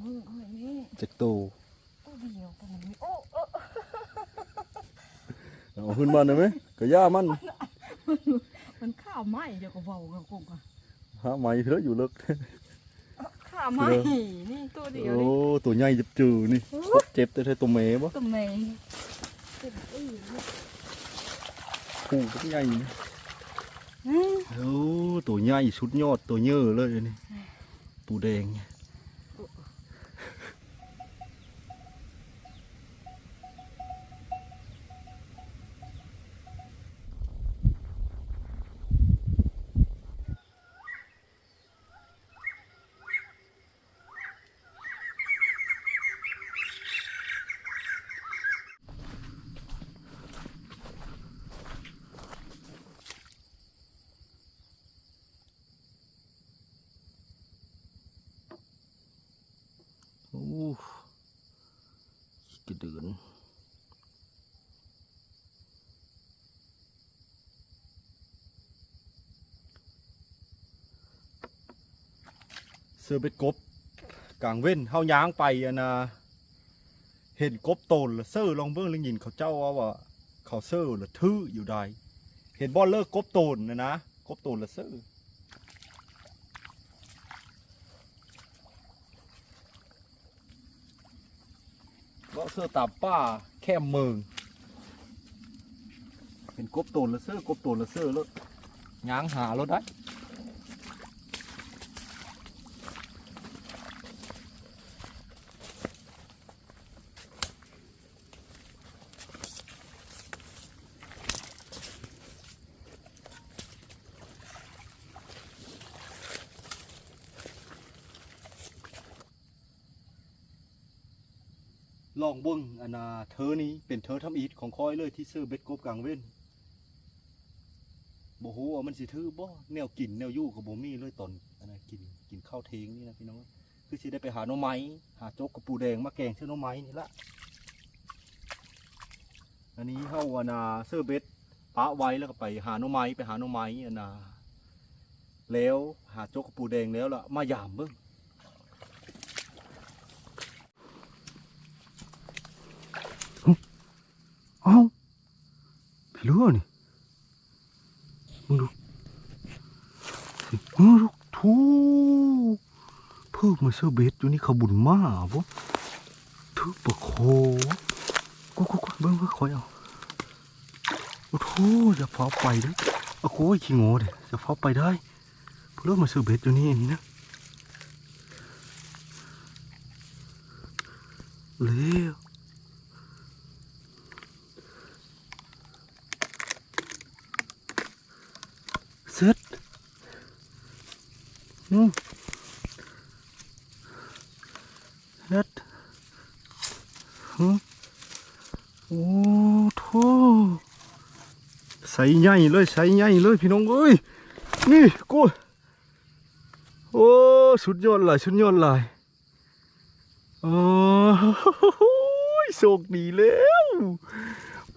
มือเอาไว้นี่จักโตโอ้เดียวกันนี่โอ้เออเอาขึ้นมาได้ไหมก็ย่ามันมันข้าวไหม้เดี๋ยวก็เบากับกงอะหาไม้เพิ่นอยู่เลิกข้าวไหม้นี่ตัวเดียวโอ้นี่ตัวใหญ่จืดๆนี่โคตรเจ็บแต่ตัวแม่บ่ตัวแมงเป็นอื้อนี่ผู้ก็ใหญ่นี่อืมโอ้ตัวใหญ่สุดยอดตัวเยอะเลยอันนี่ปูแดงโอ้กระเดือน เสือเป็ดกบกลางเว้นเฮาย้างไปอนะเห็นกบโตนละเซอร์ลองเบิ่งแล้วยินเขาเจ้าว่าว่าเขาเซอร์ละทื่ออยู่ใดเห็นบอลเลิกกบโตนนะนะกบโตนละเซอร์เลาะเสื้อตาป้าแค่เมืองเป็นกบโตนละเสื้อกบโตนละเสื้อแล้วง้างหาแล้วได้ องเบิ้งอันนาเธอนี้เป็นเธอทำอีทของคอยเลยที่ซื้อเบ็ดกบกลางเว้นบ่ฮู้ว่ามันสิถือบ่แนวกินแนวยู่กับบ่มีเลยตอนอันน่ะกินกินข้าวเทงนี่นะพี่น้องคือสิได้ไปหาหน่อไม้หาโจ๊กกับปูแดงมาแกงเชื่อหน่อไม้นี่ละอันนี้เฮาอันนาซื้อเบ็ดปะไว้แล้วก็ไปหาหน่อไม้ไปหาหน่อไม้อันนาแล้วหาโจ๊กกับปูแดงแล้วล่ะมายามเบิ่ง เอ้าพี่ เลือนี่มึงดูมึงดูทูเพิ่งมาเสื้อเบสอยู่นี่ขบุญมาบ่ถือปะโคกูกูกูเบิ่งเบิ่งคอยเอาโอ้โหจะฟ้าไปด้อโอ้โหขี้ง่เด้จะฟ้าไปได้เพิ่งมาเสื้อเบสอยู่นี่นี่นะเร็ว เสร็จอืมเฮ็ดฮึโอ้โถใส่ใหญ่เลยใส่ใหญ่เลยพี่น้องเอ้ยนี่กูโอ้สุดยอดหลายสุดยอดหลายโอ้ยโชคดีแล้ว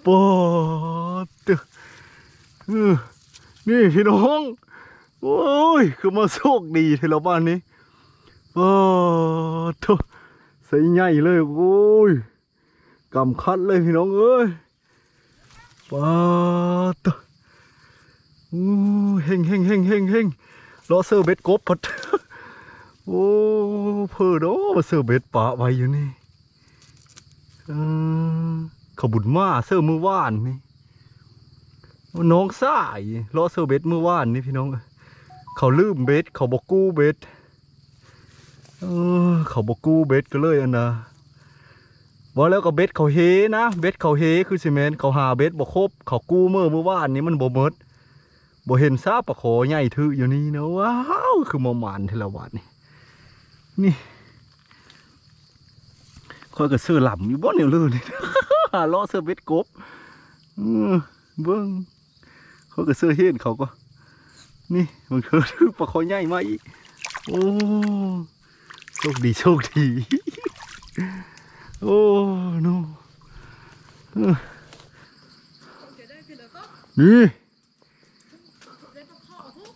ปอดเตอะนี่พี่น้องโอ้ยคือมาโชคดีเทละบ้านนี้โอ้โถใส่ใหญ่เลยโอ้ยกำคัดเลยพี่น้องเอ้ย ป้าตะโอ้เฮงเฮงเฮงเฮงเฮงรอเซอร์เบ็ดกบพัดโอ้เพอเนาะมาเซอร์เบ็ดปะไว้อยู่นี่เออขบุญมาเซอร์มือว่านนี่น้องสายรอเซอร์เบสเมื่อวานนี่พี่น้อง เขาลืมเบสเขาบอกกู้เบสเออเขาบอกกู้เบสก็เลยอันนะ ว่าแล้วก็เบสเขาเฮนะเบสเขาเฮคือสิแมนเขาหาเบสบ่ครบเขากู้เมื่อเมื่อวานนี้มันบ่เมดบ่เห็นซาปะขอใหญ่ถืออยู่นี่นะว้าวคือมาหมานเทละวันนี่นี่คอยก็ซื้อหล่ำอยู่บ่เนี่ยเลยนี่หาล้อเซอร์เบสกบเบิ้งเขาก็เสื้อเห็นเขาก็ นี่มันคือปลาคอใหญ่มาอีกโอ้โชคดีโชคดี โอ้โนเออจะได้พี่เหรอก็นี่ได้ปลาข้อทุก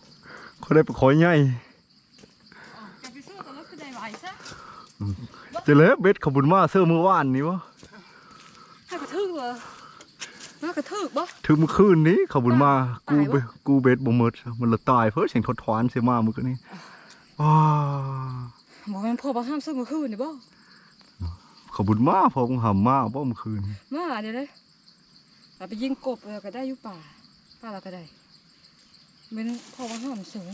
เขาได้ปลาคอใหญ่อ๋อจะไปสู้กันแล้วคือได้ไหวซะเจะเลยเบ็ดขบุญมาเสื้อมือว่านนี่วะให้กระทึกเหรอน่ากระทึกบ่ถึงเมื่อคืนนี้ขบุญมาตายกูเบวะกูเบ็ดบ่หมดมันละตายเพิ่นเสียงทดทวานเสียมาเมื่อคืนนี้ว้าบอกมันพอบ่ห้ามซึ่งเมื่อคืนนี่บ่ ขบุญมาพอมึงหำมาบ่เมื่อคืนมาเดี๋ยวเลยเราไปยิงกบเราก็ได้อยู่ป่าป่าเราก็ได้เป็นพอบ่ห้ามสูง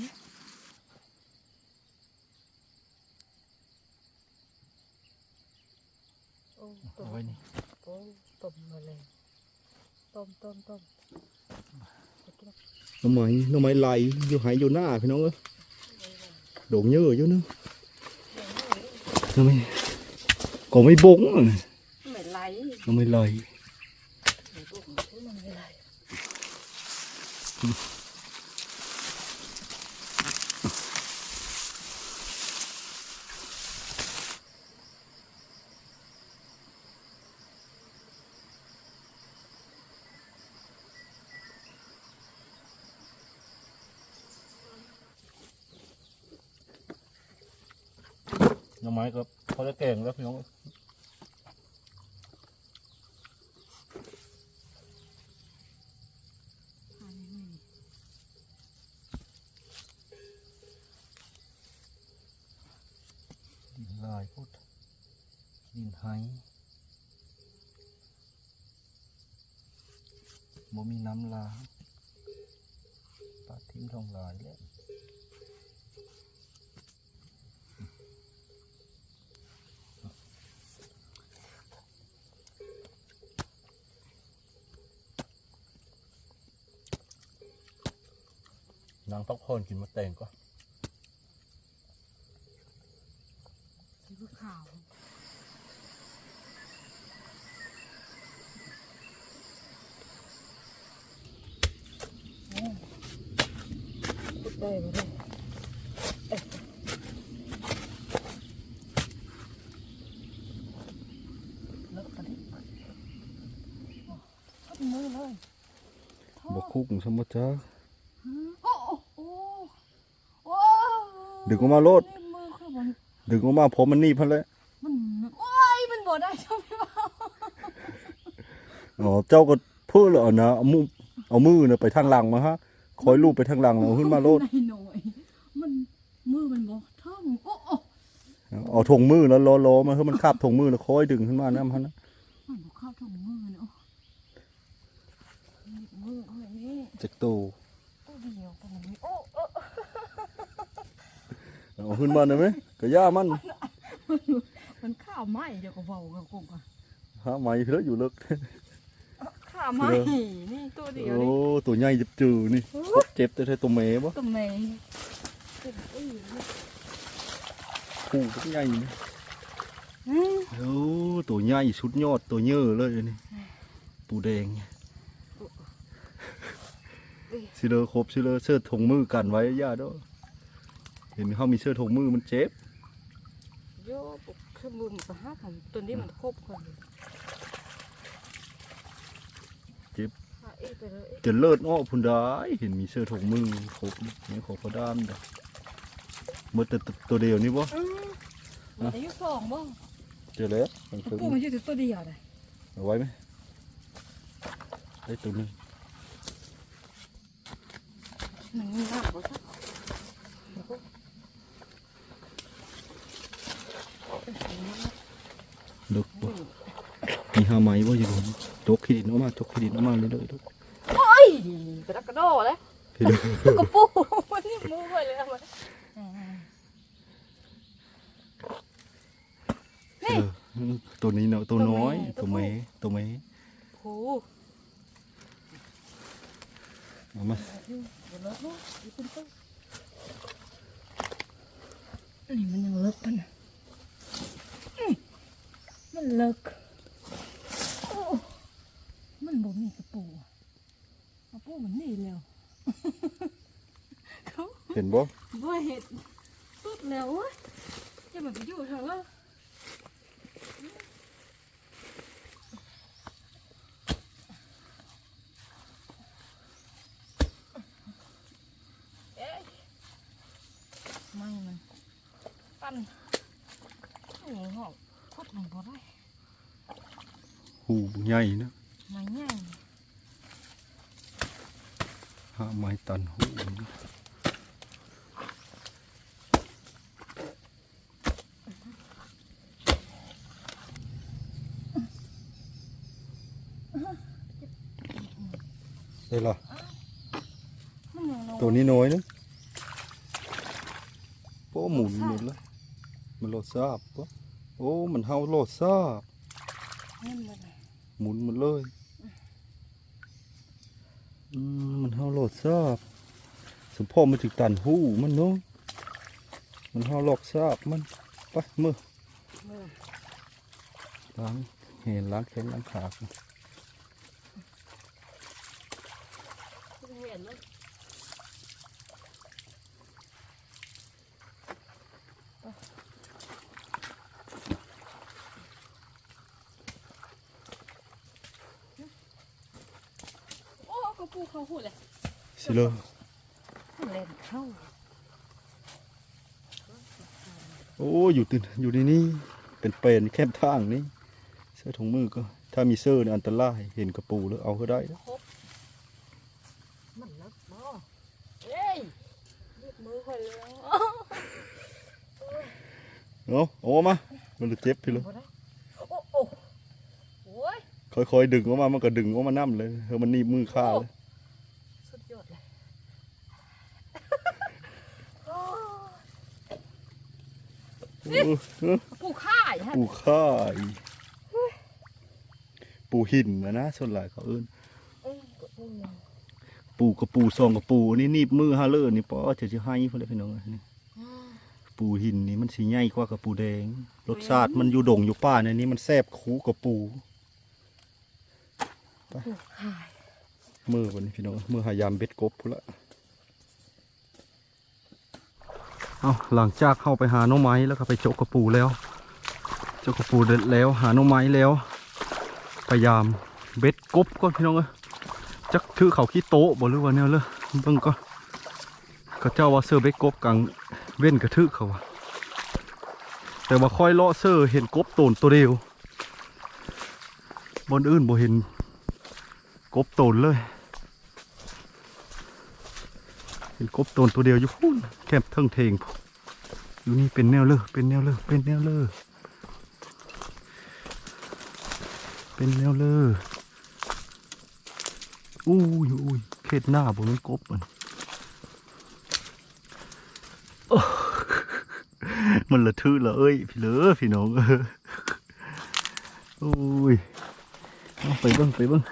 โอ้ต้มเอาไว้นี่โอ้ต้มมาเลยต้มต้มต้มน้ำไม้น้ำไม้ไหลอยู่หายอยู่หน้าพี่น้องเอ้ยโด่งเยอะอยู่เนึงน้ำไม้ ก็ไม่บงอะไม่ไหลน้ำไม้ไหลไม่บุกมันไม่ไหลน้ำไม้ก็พอจะแก่งแล้วพี่น้อง อันนี้ ดินลายพุทธดินไห้บ่มีน้ำลาปลาทิ้งทองลายแล้ว นางพักผ่อนกินมาแต่งก็สีขาวโอ้พูดได้บ่ได้เอ๊ะเลิกกันดิโอ้เอามือเลยบกคุกสมบัติจ้า โอ้โอ้โอ้โอ้ ดึงออกมาโลดนี่มือคือมันดึงออกมาผมมันหนีบพันเลยมันโอ้ยมันบ่ได้ใช่ไหมวะอ๋อเจ้าก็พูดแล้วนะเอามือเอามือนะไปทางหลังมาฮะคอยลูบไปทางหลังแล้วเอาขึ้นมาโลดในหน่อยมันมือมันบ่ท่องโอ้โอ้เอาถงมือแล้วล้อล้อมาให้มันคาบถงมือแล้วคอยดึงขึ้นมานะมันนะมันบ่เข้าถุงมือเนาะนี่มือเอาอย่างนี้จากโต ตัวเดียวกันนี้โอ้เออ เอาขึ้นมาได้ไหมก็ย่ามันมันข้าวไหม้เดี๋ยวก็เว้ากับกูก่อนฮะไม่เพื่ออยู่เลิกข้าวไหม้นี่ตัวเดียวโอ้นี่ตัวใหญ่จิบจือนี่เจ็บแต่ใช่ตัวเมย์ปะตัวแม่เป็นอุ้ยคู่ตัวใหญ่นี่อืมโอ้ตัวใหญ่สุดยอดตัวเยอะเลยนี่ปูแดงสิเลอครบสิเลอเสื้อถงมือกันไว้ย่าเด้วย เห็นเขามีเสื้อถงมือมันเจ็บโยปุกคือมือมันก็หาของตัวนี้มันครบคนเลยเจ็บหาเอ้ยไปเลยเอ้ยจะเลิศอ้อพุ่นได้เห็นมีเสื้อถงมือครบนี่ขอพอด้ามเด้อหมดแต่ตัวเดียวนี่บ่อืมมันอายุสองบ่เจอแล้วมันกูเพิ่งมันอยู่แต่ตัวเดียวเลยเอาไว้ไหมได้ตัวหนึงมันมีมากกว่าสัก ลึกบ่มีห้าไม้บ่อยู่บนจกขี้ดินออกมาจกขี้ดินออกมาเรื่อยๆลูกโอ้ยกระดักกระโดดเลยพี่ดูกระปูมันนี่มือไปเลยทำไมเออตัวนี้เนาะตัวน้อยตัวเมย์ตัวเมย์โอ้เอามาเดี๋ยวเลิกเนาะเดี๋ยวคุณต้องนี่มันยังเลิกกันนะอื้อ มันเลิกโอ้มันบ่มีกระปูกระปูมันนี่แล้วเขาเห็นบ่บ่เห็ดสุดแล้วเว้ยจะมันไปอยู่เถอะวะเอ๊ะไม่มันปั้น อย่างห้ องพดมันบ่ได้หูใหญ่นะไม้ใหญ่หาไม้ตันหูนะได้ละมันยังลงตัวนี้น้อยนะโอ้หมุนหมุนเลยมันโลดซาบปะ โอ้ มันเฮาโลดซาบเงินบ่ได้หมุนหมดเลยอืมมันเฮาโลดซาบสมพ่อมันถึงตันหูมันเนาะมันเฮาหลอกซาบมันไปมือมือล้างเห็นล้างแขนล้างขากัน เห็นมันโอ้กระปูเขาหูเลย สิเลยเล่นเข้าโอ้อยู่ตื่นอยู่ในนี้เป็นเป็นแคบทางนี่เสื้อถุงมือก็ ถ้ามีเสื้อเนี่ยอันตรายเห็นกระปูแล้วเอาก็ได้นะมันนักบ่เอ้ยลูกมือคนแล้วเอาเอามา มันจะเจ็บพี่เลยบ่ได้โอ้โอ้โอ้ยค่อยๆดึงออกมา มันก็ดึงออกมาน้ำเลยเฮ้ยมันหนีบมือข้าเลย สุดยอดเลยโอ้ เออเออ ปูข่ายฮะปูข่ายปูหินนะนะส่วนหลายเขาเอิ้นเอ้ยกระปูเนี่ยปูกระปูซองกระปูนี่หนีบมือฮาเลอร์นี่ป้อจะจะให้เพื่อนพี่น้องเอ้ยนี่ปูหินนี่มันสีใหญ่กว่ากระปูแดงรสชาติมันอยู่ดงอยู่ป่าในนี้มันแซ่บคูกระปูปูข่ายมือวันนี้พี่น้องมือหายามเบ็ดกบพูนละ เอาหลังจากเข้าไปหาน้องไม้แล้วก็ไปโจกกระปูแล้วโจกกระปูเด็ดแล้วหาน้องไม้แล้ว พยายามเบ็ดกบก่อนพี่น้องเอ้ยจักถือเขาขี้โต๊ะบ่หรือว่าแนวเลยเบิ่งก่อนเขาเจ้าว่าเสื้อเบ็ดกบกลางเว้นกระทึกเขาว่าแต่ว่าค่อยเลาะเสื้อเห็นกบโตนตัวเดียวบนอื่นบ่เห็นกบโตนเลย เห็นกบตนตัวเดียวอยู่พุ่นแคบเทิงเทงพุ่นอยู่นี่เป็นแนวเลยเป็นแนวเลยเป็นแนวเลยเป็นแนวเลยอุ้ยอุ้ยเขตหน้าบนมันกบมันมันละทื่อละเอ้ยพี่เลอพี่น้องเออโอ้ยไปเบิ้งไปเบิ้ง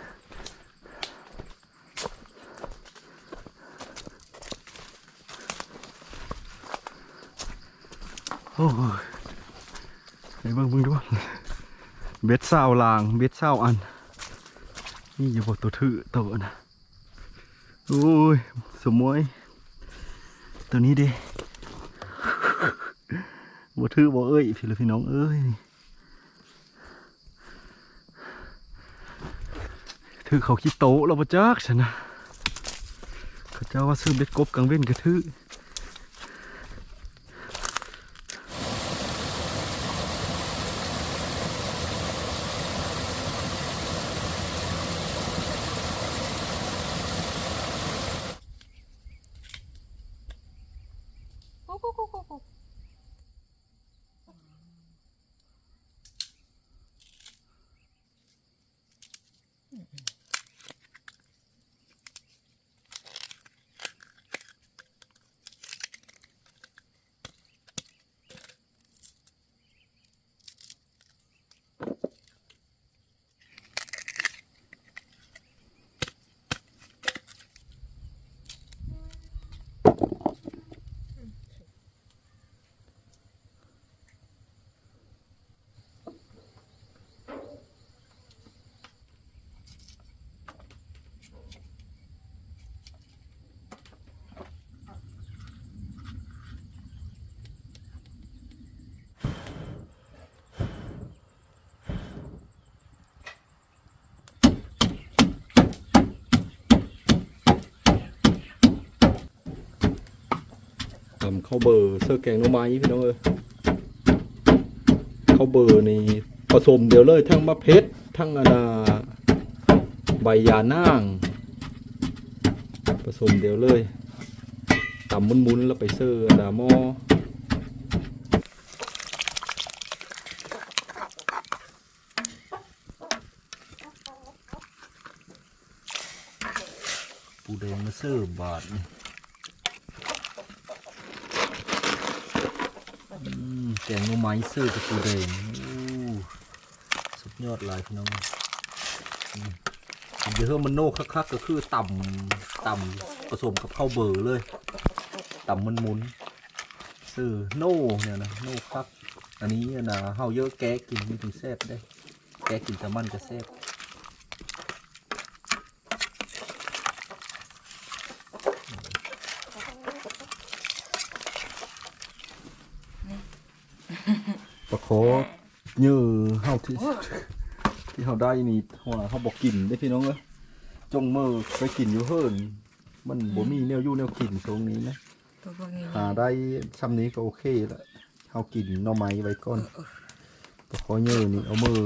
อ้ยไหนเบิ่งเบิ่งดูเบ็ดเศร้าลาง เบ็ดเศร้าอัน นี่อยู่บนตัวถือตัวนะโอ้ยสมวยตัวนี้ดิบ่ถือบ่เอ้ยพี่ละพี่น้องเอ้ยถือเขาขี้โตะแล้วบ่จักฉันนะเขาเจ้าว่าซื้อเบ็ดกบกลางเว้นกระถือำข้าวเบอร์เสื้อแกงน้ำไม้พี่น้องเอ้ยข้าวเบอร์นี่ผสมเดียวเลยทั้งมะเพชรทั้งอนาใบยานางผสมเดียวเลยตำมุนๆแล้วไปเซอร์อานาหม้อปูแดงมาเซอร์บาทนี่อืมแกงหน่อไม้ซื่อกับปูแดงสุดยอดเลายพี่น้องเดี๋ยวเฮามันโนคักๆก็คือต่ำต่ำผสมกับข้าวเบอร์เลย ต่ำมันมุนซื่อโน่เนี่ยนะโน่คักอันนี้นะเฮาเยอะแกะกินมันถึงแซ่บได้ แกะกินแต่มันจะแซ่บ ปลาโคยื้อเฮาที่ที่เฮาได้นี่หัวเฮาบอกกินได้พี่น้องเอ้ยจงมือไปกินอยู่เฮิรนมันบ่มีแนวอยู่แนวกินตรงนี้นะตัวพวกนี้หาได้ซ้ำนี้ก็โอเคละเฮากินหน่อไม้ไว้ก่อนปลาโคยื้อนี่เอามือ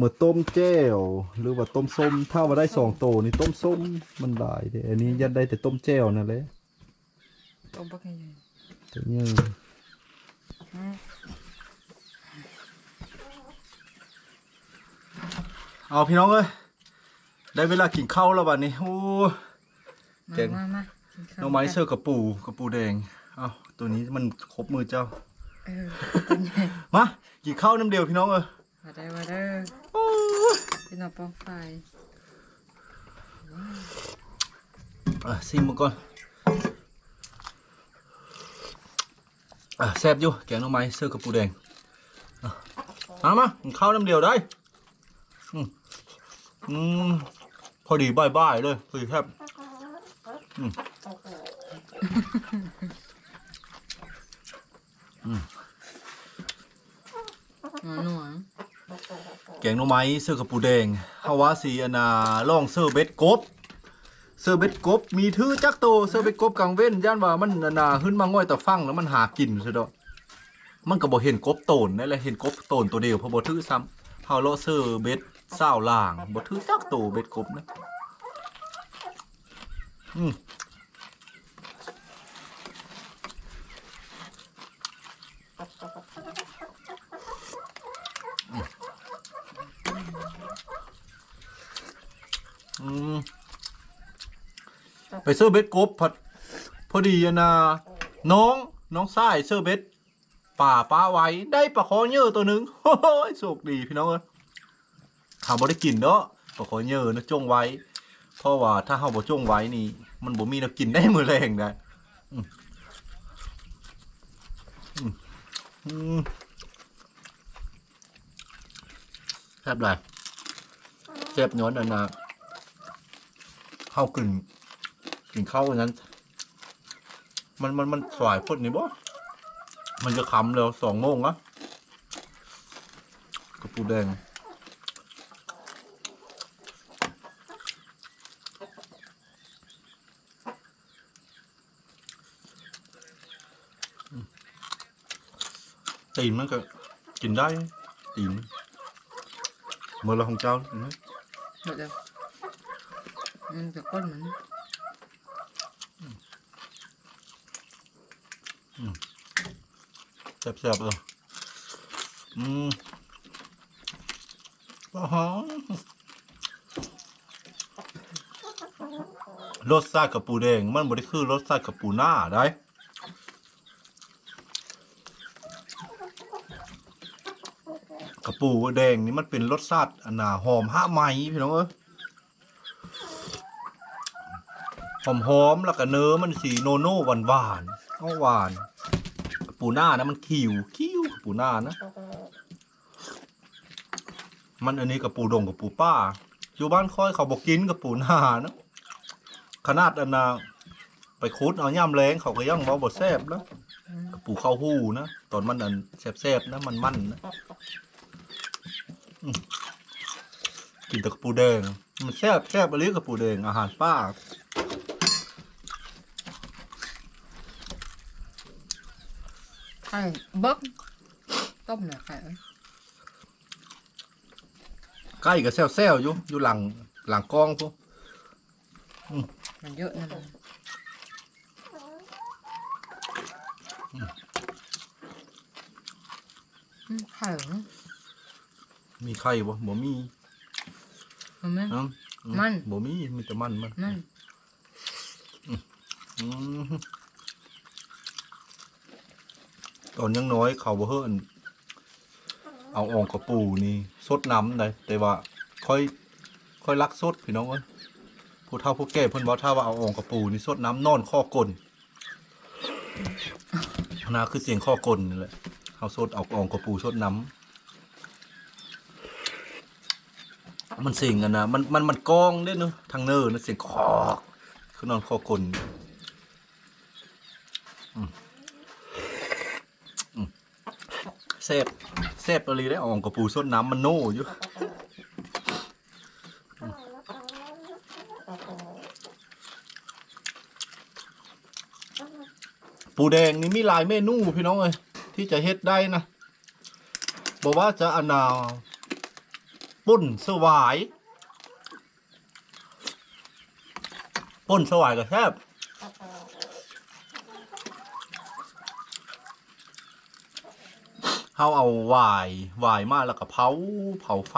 มือต้มแจ่วหรือว่าต้มส้มถ้าว่าได้สองโตนี่ต้มส้มมันหลายเด้อันนี้ยัดได้แต่ต้มแจ่วนั่นแหละตัวพวกนี้แต่ยื้ออื เอาพี่น้องเอ้ยได้เวลากินข้าวแล้วบัดนี้โอ้มาแกงมามากินข้าวน้องไม้เสื้อกระปูกระปูแดงเอาตัวนี้มันครบมือเจ้าเออตัวใหญ่มากินข้าวน้ำเดียวพี่น้องเออมาได้มาเด้อพี่น้องป้องไฟอะซิมมาก่อนอะแซ่บอยู่แกงน้องไม้เสื้อกระปูแดงอะมามากินข้าวน้ำเดียวได้อืม อืมพอดีบายบเลยพอดีแทบอืมหนัวหนัวแกงหน่อไม้เสื้อกระปูแดงเฮาวาสีอนาล่องเสื้อเบ็ดกบ เสื้อเบ็ดกบ มีถือจักโตเสื้อเบ็ดกบกลางเว้นย่านว่ามันอนาขึ้นมาง่อยแต่ฟังแล้วมันหากินซะดอกมันก็บ่เห็นกบโตนนั่นแหละเห็นกบโตนตัวเดียวเพราะบ่ถือซ้ำเฮาเลาะเสื้อเบ็ด เศร้าล่างบ่ถือจักโตเบ็ดกบนะอืมไปเสื้อเบ็ดกบพอพอดีอันนาน้องน้องชายเสื้อเบ็ดป่าป้าไว้ได้ปลาคอเยอะตัวหนึ่งโอ้ยโชคดีพี่น้องเอ้ย หาบ่ได้กินเนาะปลาคอเยอะนะจ้งไว้ เพราะว่าถ้าเฮาบ่จ้งไว้นี่ มันบ่มีแนวกินได้มือแรงได้แซ่บหลยแซ่บย้อนอันนะเฮากินกินข้าวอันนั้น มันมันมันสายพดนี่บ่มันจะคำแล้วสองโมงอะกระปูแดง ตีนมันก็กินได้ ตีนเมื่อเราของเจ้าเห็นไหมเดี๋ยวเดี๋ยวมันจะก้นเหมือนแซ่บๆเลยอืมว้าวรสชาติกับปูแดง มันบ่ได้คือรสชาติกับปูหน้าได้ กระ ปูแดงนี่มันเป็นรสชาติอันน่ะหอมห้าไหมพี่น้องเอ้ยหอมหอมแล้วก็เนื้อมันสีโนโน่หวานหวานอาหวาน ปูหน้านะมันคิวคิวปูหน้านะ มันอันนี้กระปูดงกระปูป้า อยู่บ้านค่อยเขาบอกกินกระปูหน้านะขนาดอันน่ะไปคุดเอาย่ำแรงเขาก็ย่างเบาบดแซบนะอืมกระปูเข้าหู้นะตอนมันอันแซบๆนะมันมันนะ กินแต่กระปูแดง มันแซบแซบอะไรกระปูแดงอาหารป้าไอ้เบิกตต้มหน่อยไข่ใกล้กับแซวๆอยู่อยู่หลังหลังกองพวกมันเยอะนะมันอืมไข่เหรอ มีไข่บ่บ่มีมันไหม เอ้ามัน บ่มีมีแต่มันมันนั่นอืมตอนยังน้อยเขาบ่เฮิ่นเอาอองกระปูนี่สดน้ำได้แต่ว่าค่อยค่อยรักสดพี่น้องเอ้ยผู้เฒ่าผู้แก่เพิ่นบอกถ้าว่าเอาอองกระปูนี่สดน้ำนอนข้อกลนนาคือเสียงข้อกลนนี่แหละเขาสดเอาอองกระปูสดน้ำ มันเสียงกันนะมันมันมันกองเด้เนาะทางเนินนะเสียงคอกคือนอนข้อกลนเซฟเซฟอะไรได้อองกระปูส้นน้ำมันโน่อยู่ปูแดงนี่มีหลายเมนูพี่น้องเอ้ยที่จะเฮ็ดได้นะบอกว่าจะอนนา ป่นสวายป่นสวายก็แทบเฮาเอาวายวายมาแล้วก็เผาเผาไฟ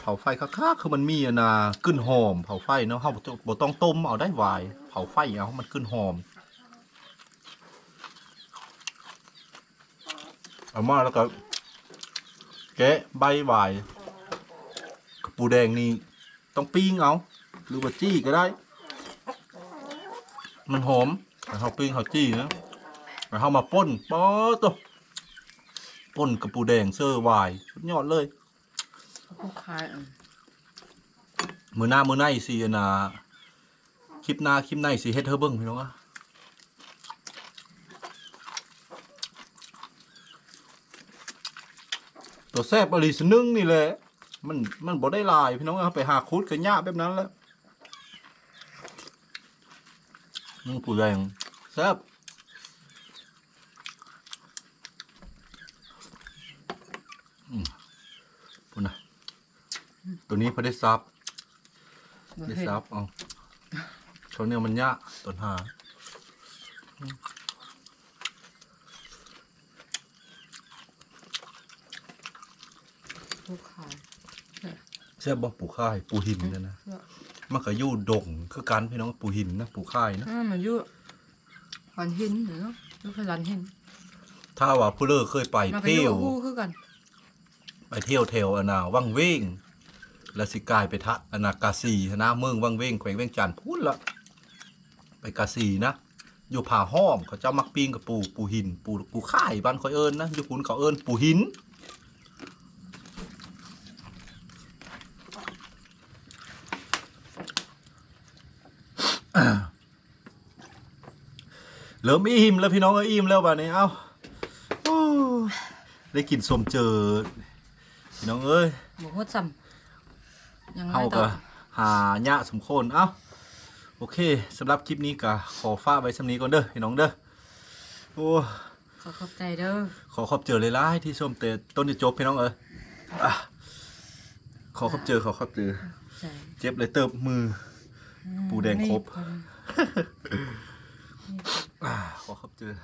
เผาไฟคักๆคือมันมีนะกึ้นหอมเผาไฟเนาะเฮาบ่ต้องต้องต้มเอาได้วาย เผาไฟเอามันกึ้นหอมเอามาแล้วก็ แกะใบหวายกับปูแดงนี่ต้องปิ้งเอาหรือว่าจี้ก็ได้ มันหอมแต่เฮาปิ้งเฮาจี้นะแล้วเขามาป่นป๊อตัวป่นกับปูแดงเซอร์วายยอดเลยพวกไข่อะมือหน้ามือในสิอันนะคลิปหน้าคลิปในสิเฮ็ดเธอเบิ้งพี่น้องอะ ตัวแซบอลีสนึงนี่แหละ มันมันบ่ได้หลายพี่น้องเอาไปหาคุดกันยากแบบนั้นแหล้วนี่ปูแดงแซบปุ่นนะตัวนี้พอได้ซับบ่ได้เผ็ดซับเอาเขาเนี่ยมันยากต้นหา พวกไข่แซ่บบ่ปูค่ายปูหินเนี่ยนะมันก็อยู่ดงคือกันพี่น้องปูหินนะปูค่ายนะอ่ามันอยู่หันหินเนาะอยู่ขลันหินถ้าว่าผู้เลอเคยไปมาไปอเที่ยยู่วกับคู่คือกันไปเที่ยวแถวอนนาวังเว้งแล้วสิกลายไปทะอนากาซีนะเมืองวังเว้งแขวงเวียงจันทน์พูดละไปกาซีนะอยู่ผาห้อมเขาเจ้ามักปิ้งกับปูปูหิน ปูปูค่ายบ้านคอยเอิญนะอยู่พุนเขาเอิญปูหิน เริ่มอิ่มแล้วพี่น้องเอ้ยอิ่มแล้วบ้านี้ เอ้าโอ้ได้กินสมเจอพี่น้องเอ้ยหมูโคตรซ้ำยังไงเฮาต่ก็อหาหญ้าสมโคนเอ้าโอเคสำหรับคลิปนี้ก็ขอฝากไว้สำนี้ก่อนเด้อพี่น้องเด้อโอ้ขอขอบใจเด้อขอขอบเจอเลยล่ะที่ชมเตต้นจะจบพี่น้องเอ้ยอะขอขอบเจอขอขอบเจอใจเจ็บเลยเติบมือ ปูแดงครบ นี่อ่าขอขอบเจอ